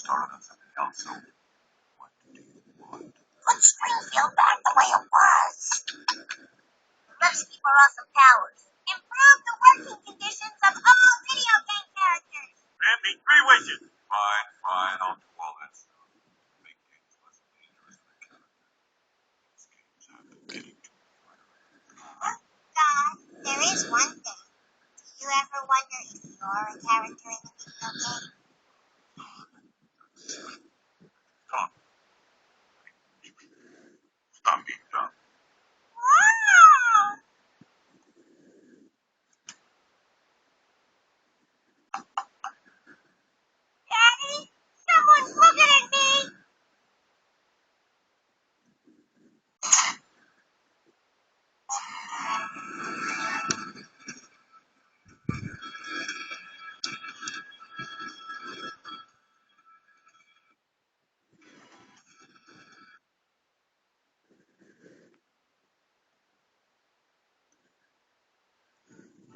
started on something else. So, what do you want? Put Springfield back the way it was. Let's keep our awesome powers. Improve the working conditions of all video game characters. Grant me three wishes. Fine, fine, I'll do all that stuff. Make games less dangerous for the character. These games have been getting too frustrating. God, there is one thing. Do you ever wonder if you're a character in a video game?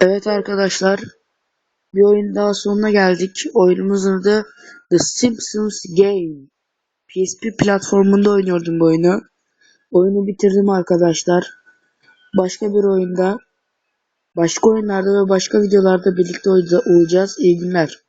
Evet arkadaşlar, bir oyun daha sonuna geldik. Oyunumuzun adı The Simpsons Game. PSP platformunda oynuyordum bu oyunu. Oyunu bitirdim arkadaşlar. Başka bir oyunda, başka oyunlarda ve başka videolarda birlikte olacağız. İyi günler.